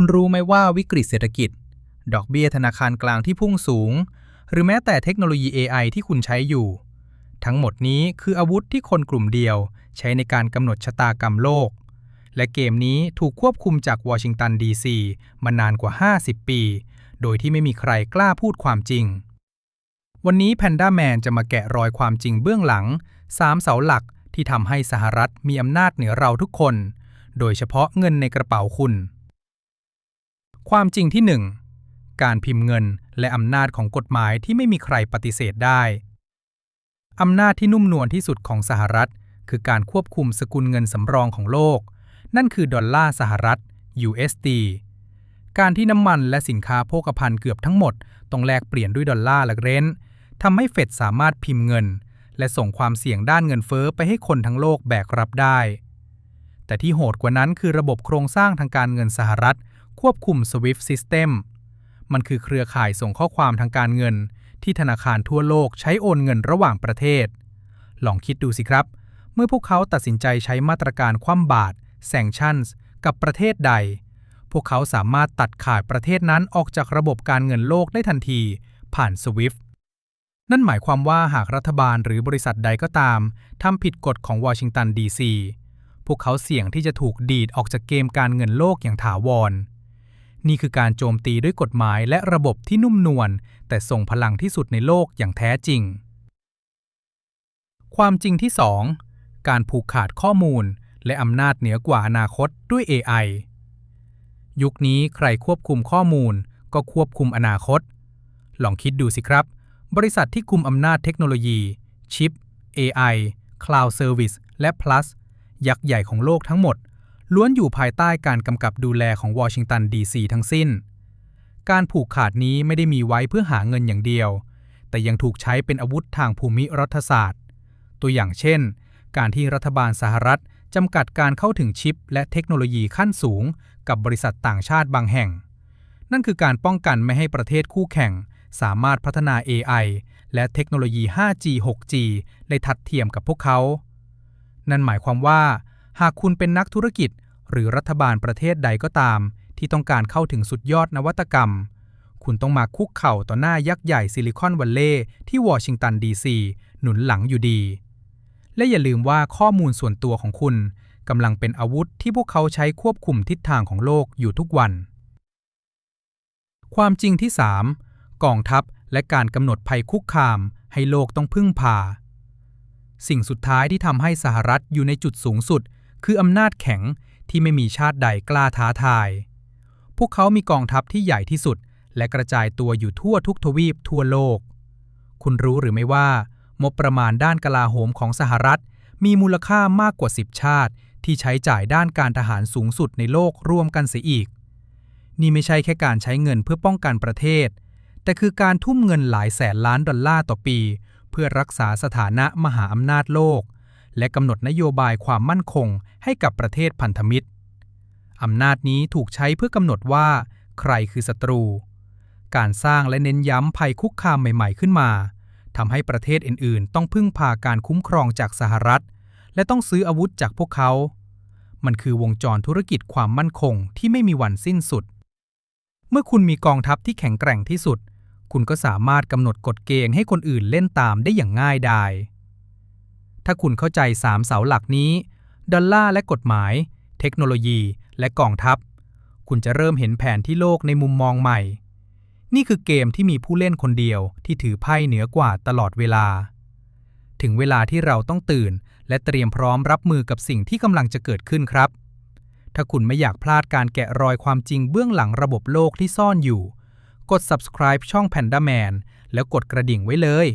คุณรู้ไหมว่าวิกฤตเศรษฐกิจ ดอกเบี้ยธนาคารกลางที่พุ่งสูง หรือแม้แต่เทคโนโลยี AI ที่คุณใช้อยู่ ทั้งหมดนี้คืออาวุธที่คนกลุ่มเดียว ใช้ในการกำหนดชะตากรรมโลก และเกมนี้ถูกควบคุมจากวอชิงตันดีซีมานานกว่า 50 ปี โดยที่ไม่มีใครกล้าพูดความจริง วันนี้แพนด้าแมนจะมาแกะรอยความจริงเบื้องหลัง3เสาหลักที่ทำให้สหรัฐมีอำนาจเหนือเราทุกคน โดยเฉพาะเงินในกระเป๋าคุณ ความจริงที่ 1 การพิมพ์เงินและอำนาจของกฎหมายที่ไม่มีใครปฏิเสธได้ อำนาจที่นุ่มนวลที่สุดของสหรัฐ คือการควบคุมสกุลเงินสำรองของโลก นั่นคือดอลลาร์สหรัฐ USD การที่น้ำมันและสินค้าโภคภัณฑ์เกือบทั้งหมดต้องแลกเปลี่ยนด้วยดอลลาร์และเรนทำให้เฟดสามารถพิมพ์เงิน และส่งความเสี่ยงด้านเงินเฟ้อไปให้คนทั้งโลกแบกรับได้ แต่ที่โหดกว่านั้นคือระบบโครงสร้างทางการเงินสหรัฐ ควบคุม SWIFT System มันคือเครือข่ายส่งข้อความทางการเงิน ที่ธนาคารทั่วโลกใช้โอนเงินระหว่างประเทศ ลองคิดดูสิครับ เมื่อพวกเขาตัดสินใจใช้มาตรการคว่ำบาตร sanctions กับประเทศใด พวกเขาสามารถตัดขาดประเทศนั้นออกจากระบบการเงินโลกได้ทันที ผ่าน SWIFT นั่นหมายความว่าหากรัฐบาลหรือบริษัทใดก็ตามทำผิดกฎของวอชิงตันดีซีพวกเขาเสี่ยงที่จะถูกดีดออกจากเกมการเงินโลกอย่างถาวร นี่คือการโจมตีด้วยกฎหมายและระบบที่นุ่มนวลแต่ทรงพลังที่สุดในโลกอย่างแท้จริง ความจริงที่ 2 การผูกขาดข้อมูล และอำนาจเหนือกว่าอนาคตด้วย AI ยุคนี้ใครควบคุมข้อมูล ก็ควบคุมอนาคต ลองคิดดูสิครับ บริษัทที่คุมอำนาจเทคโนโลยี ชิป AI Cloud Service และ Plus ยักษ์ใหญ่ของโลกทั้งหมด ล้วนอยู่ภายใต้การกำกับดูแลของวอชิงตันดีซีทั้งสิ้น การผูกขาดนี้ไม่ได้มีไว้เพื่อหาเงินอย่างเดียว แต่ยังถูกใช้เป็นอาวุธทางภูมิรัฐศาสตร์ ตัวอย่างเช่น การที่รัฐบาลสหรัฐจำกัดการเข้าถึงชิป และเทคโนโลยีขั้นสูง กับบริษัทต่างชาติบางแห่ง นั่นคือการป้องกันไม่ให้ประเทศคู่แข่ง สามารถพัฒนา AI และเทคโนโลยี 5G 6G ได้ทัดเทียมกับพวกเขา นั่นหมายความว่า หากคุณเป็นนักธุรกิจ หรือรัฐบาลประเทศใดก็ตาม ที่ต้องการเข้าถึงสุดยอดนวัตกรรม คุณต้องมาคุกเข่าต่อหน้ายักษ์ใหญ่ซิลิคอนวัลเลย์ที่วอชิงตันดีซีหนุนหลังอยู่ดี และอย่าลืมว่าข้อมูลส่วนตัวของคุณกำลังเป็นอาวุธที่พวกเขาใช้ควบคุมทิศทางของโลกอยู่ทุกวัน ความจริงที่ 3 กองทัพและการกำหนดภัยคุกคาม ให้โลกต้องพึ่งพา สิ่งสุดท้ายที่ทำให้สหรัฐอยู่ในจุดสูงสุด คืออำนาจแข็งที่ไม่มีชาติใดกล้าท้าทาย พวกเขามีกองทัพที่ใหญ่ที่สุด และกระจายตัวอยู่ทั่วทุกทวีปทั่วโลก คุณรู้หรือไม่ว่า งบประมาณด้านกลาโหมของสหรัฐ มีมูลค่ามากกว่า 10 ชาติ ที่ใช้จ่ายด้านการทหารสูงสุดในโลกรวมกันเสียอีก นี่ไม่ใช่แค่การใช้เงินเพื่อป้องกันประเทศ แต่คือการทุ่มเงินหลายแสนล้านดอลลาร์ต่อปี เพื่อรักษาสถานะมหาอำนาจโลก และกำหนดนโยบายความมั่นคงให้กับประเทศพันธมิตร อำนาจนี้ถูกใช้เพื่อกำหนดว่า ใครคือศัตรู การสร้างและเน้นย้ำภัยคุกคามใหม่ ๆ ขึ้นมาทำให้ประเทศอื่น ๆ ต้องพึ่งพาการคุ้มครองจากสหรัฐ และต้องซื้ออาวุธจากพวกเขา มันคือวงจรธุรกิจความมั่นคงที่ไม่มีวันสิ้นสุด เมื่อคุณมีกองทัพที่แข็งแกร่งที่สุด คุณก็สามารถกำหนดกฎเกณฑ์ให้คนอื่นเล่นตามได้อย่างง่ายดาย ถ้าคุณเข้าใจสามเสาหลักนี้ ดอลลาร์และกฎหมาย เทคโนโลยี และกองทัพ คุณจะเริ่มเห็นแผนที่โลกในมุมมองใหม่ นี่คือเกมที่มีผู้เล่นคนเดียวที่ถือไพ่เหนือกว่าตลอดเวลา ถึงเวลาที่เราต้องตื่น และเตรียมพร้อมรับมือกับสิ่งที่กำลังจะเกิดขึ้นครับ ถ้าคุณไม่อยากพลาดการแกะรอยความจริงเบื้องหลังระบบโลกที่ซ่อนอยู่ กด subscribe ช่อง Panda Man แล้วกดกระดิ่งไว้เลย